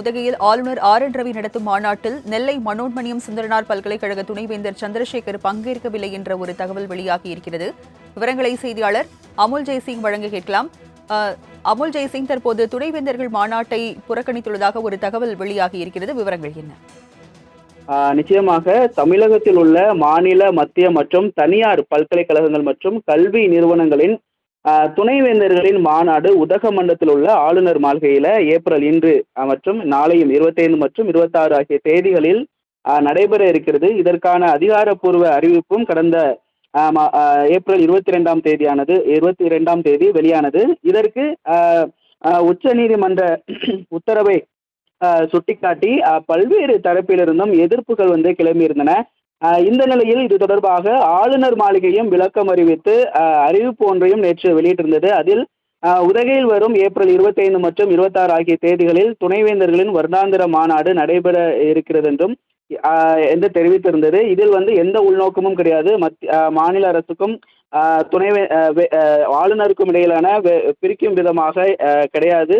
உதகையில் ஆளுநர் R N Ravi நடத்தும் மாநாட்டில் நெல்லை மனோன்மணியம் சுந்தரனார் பல்கலைக்கழக துணைவேந்தர் சந்திரசேகர் பங்கேற்கவில்லை என்ற ஒரு தகவல் வெளியாகி இருக்கிறது விவரங்களை செய்தியாளர் அமுல் ஜெய்சிங் வழங்க கேட்கலாம். அமுல் ஜெய்சிங் தற்போது துணைவேந்தர்கள் மாநாட்டை புறக்கணித்துள்ளதாக ஒரு தகவல் வெளியாகி இருக்கிறது விவரங்கள் என்ன? நிச்சயமாக தமிழகத்தில் உள்ள மாநில மத்திய மற்றும் தனியார் பல்கலைக்கழகங்கள் மற்றும் கல்வி நிறுவனங்களின் துணைவேந்தர்களின் மாநாடு உதகமண்டலத்தில் உள்ள ஆளுநர் மாளிகையில ஏப்ரல் இன்று மற்றும் நாளையும் இருபத்தைந்து மற்றும் இருபத்தாறு ஆகிய தேதிகளில் நடைபெற இருக்கிறது. இதற்கான அதிகாரப்பூர்வ அறிவிப்பும் கடந்த மா- ஏப்ரல் இருபத்தி ரெண்டாம் தேதியானது இருபத்தி இரண்டாம் தேதி வெளியானது. இதற்கு உச்ச நீதிமன்ற உத்தரவை சுட்டிக்காட்டி பல்வேறு தரப்பிலிருந்தும் எதிர்ப்புகள் வந்து கிளம்பியிருந்தன. இந்த நிலையில் இது தொடர்பாக ஆளுநர் மாளிகையும் விளக்கம் அறிவித்து அறிவிப்பு ஒன்றையும் நேற்று வெளியிட்டிருந்தது. அதில் உதகையில் வரும் ஏப்ரல் இருபத்தைந்து மற்றும் இருபத்தாறு ஆகிய தேதிகளில் துணைவேந்தர்களின் வருடாந்திர மாநாடு நடைபெற இருக்கிறது என்றும் என்று தெரிவித்திருந்தது. இதில் வந்து எந்த உள்நோக்கமும் கிடையாது. மத்திய மாநில அரசுக்கும் துணைவே ஆளுநருக்கும் இடையிலான பிரிக்கும் விதமாக கிடையாது.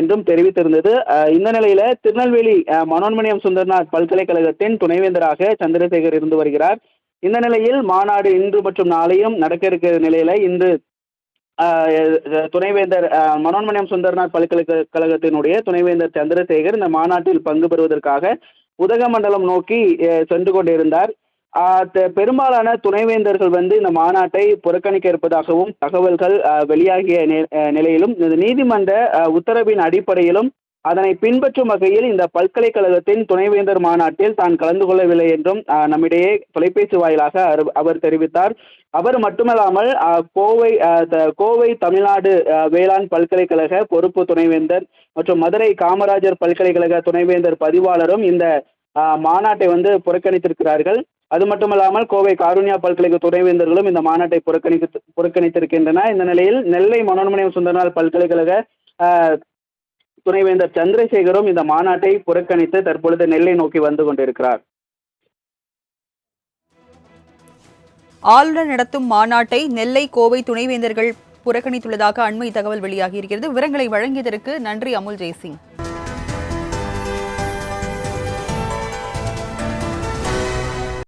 என்றும் தெரிவித்திருந்தது. இந்த நிலையில திருநெல்வேலி மனோன்மணியம் சுந்தர்நாத் பல்கலைக்கழகத்தின் துணைவேந்தராக சந்திரசேகர் இருந்து வருகிறார். இந்த நிலையில் மாநாடு இன்று மற்றும் நாளையும் நடக்க இருக்கிற நிலையில இன்று துணைவேந்தர் மனோன்மணியம் சுந்தர்நாத் பல்கலைக்கழகத்தினுடைய துணைவேந்தர் சந்திரசேகர் இந்த மாநாட்டில் பங்கு பெறுவதற்காக உதகமண்டலம் நோக்கி சென்று கொண்டிருந்தார். பெரும்பாலான துணைவேந்தர்கள் வந்து இந்த மாநாட்டை புறக்கணிக்க இருப்பதாகவும் தகவல்கள் வெளியாகிய நிலையிலும் இந்த நீதிமன்ற உத்தரவின் அடிப்படையிலும் அதனை பின்பற்றும் வகையில் இந்த பல்கலைக்கழகத்தின் துணைவேந்தர் மாநாட்டில் தான் கலந்து கொள்ளவில்லை என்றும் நம்மிடையே தொலைபேசி வாயிலாக அவர்- அவர் தெரிவித்தார். அவர் மட்டுமல்லாமல் கோவை த- கோவை தமிழ்நாடு வேளாண் பல்கலைக்கழக பொறுப்பு துணைவேந்தர் மற்றும் மதுரை காமராஜர் பல்கலைக்கழக துணைவேந்தர் பதிவாளரும் இந்த மாநாட்டை வந்து புறக்கணித்திருக்கிறார்கள். அது மட்டுமல்லாமல் கோவை காருண்யா பல்கலைக்கழக துணைவேந்தர்களும் இந்த மாநாட்டை புறக்கணித்து புறக்கணித்திருக்கின்றன. இந்த நிலையில் நெல்லை மனோன்மணியம் சுந்தரனார் பல்கலைக்கழக துணைவேந்தர் சந்திரசேகரும் இந்த மாநாட்டை புறக்கணித்து தற்பொழுது நெல்லை நோக்கி வந்து கொண்டிருக்கிறார். ஆளுநர் நடத்தும் மாநாட்டை நெல்லை கோவை துணைவேந்தர்கள் புறக்கணித்துள்ளதாக அண்மை தகவல் வெளியாகி இருக்கிறது. விவரங்களை வழங்கியதற்கு நன்றி அமுல் ஜெய்சிங்.